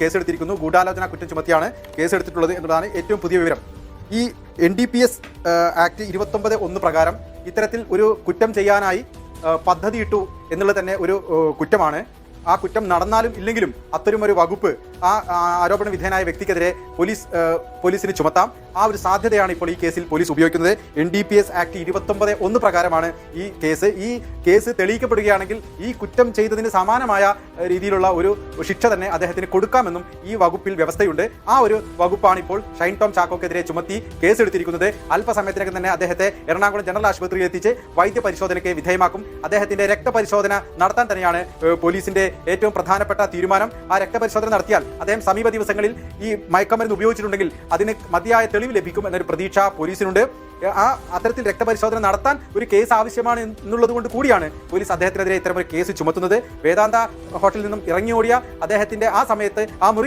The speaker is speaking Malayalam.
കേസെടുത്തിരിക്കുന്നു. ഗൂഢാലോചന കുറ്റം ചുമത്തിയാണ് കേസെടുത്തിട്ടുള്ളത് എന്നുള്ളതാണ് ഏറ്റവും പുതിയ വിവരം. ഈ N D P S act ഇരുപത്തൊമ്പത് ഒന്ന് പ്രകാരം ഇത്തരത്തിൽ ഒരു കുറ്റം ചെയ്യാനായി പദ്ധതിയിട്ടു എന്നുള്ളത് തന്നെ ഒരു കുറ്റമാണ്. ആ കുറ്റം നടന്നാലും ഇല്ലെങ്കിലും അത്തരം ഒരു വകുപ്പ് ആ ആരോപണ വിധേയനായ വ്യക്തിക്കെതിരെ പോലീസ് പോലീസിന് ചുമത്താം. ആ ഒരു സാധ്യതയാണ് ഇപ്പോൾ ഈ കേസിൽ പോലീസ് ഉപയോഗിക്കുന്നത്. N D P S act ഇരുപത്തൊമ്പത് ഒന്ന് പ്രകാരമാണ് ഈ കേസ്. ഈ കേസ് തെളിയിക്കപ്പെടുകയാണെങ്കിൽ ഈ കുറ്റം ചെയ്തതിന് സമാനമായ രീതിയിലുള്ള ഒരു ശിക്ഷ തന്നെ അദ്ദേഹത്തിന് കൊടുക്കാമെന്നും ഈ വകുപ്പിൽ വ്യവസ്ഥയുണ്ട്. ആ ഒരു വകുപ്പാണ് ഇപ്പോൾ ഷൈൻ ടോം ചാക്കോക്കെതിരെ ചുമത്തി കേസെടുത്തിരിക്കുന്നത്. അല്പസമയത്തിനകം തന്നെ അദ്ദേഹത്തെ എറണാകുളം ജനറൽ ആശുപത്രിയിൽ എത്തിച്ച് വൈദ്യ പരിശോധനയ്ക്ക് വിധേയമാക്കും. അദ്ദേഹത്തിന്റെ രക്തപരിശോധന നടത്താൻ തന്നെയാണ് പോലീസിന്റെ ഏറ്റവും പ്രധാനപ്പെട്ട തീരുമാനം. ആ രക്തപരിശോധന നടത്തിയാൽ അദ്ദേഹം സമീപ ദിവസങ്ങളിൽ ഈ മയക്കമരുന്ന് ഉപയോഗിച്ചിട്ടുണ്ടെങ്കിൽ അതിന് മതിയായ തെളിവ് ലഭിക്കും എന്നൊരു പ്രതീക്ഷ പോലീസിനുണ്ട്. ആ അത്തരത്തിൽ രക്തപരിശോധന നടത്താൻ ഒരു കേസ് ആവശ്യമാണ് എന്നുള്ളത് കൊണ്ട് കൂടിയാണ് പോലീസ് അദ്ദേഹത്തിനെതിരെ ഇത്തരം ഒരു കേസ് ചുമത്തുന്നത്. വേദാന്ത ഹോട്ടലിൽ നിന്നും ഇറങ്ങിയോടിയ അദ്ദേഹത്തിന്റെ ആ സമയത്ത് ആ മുറി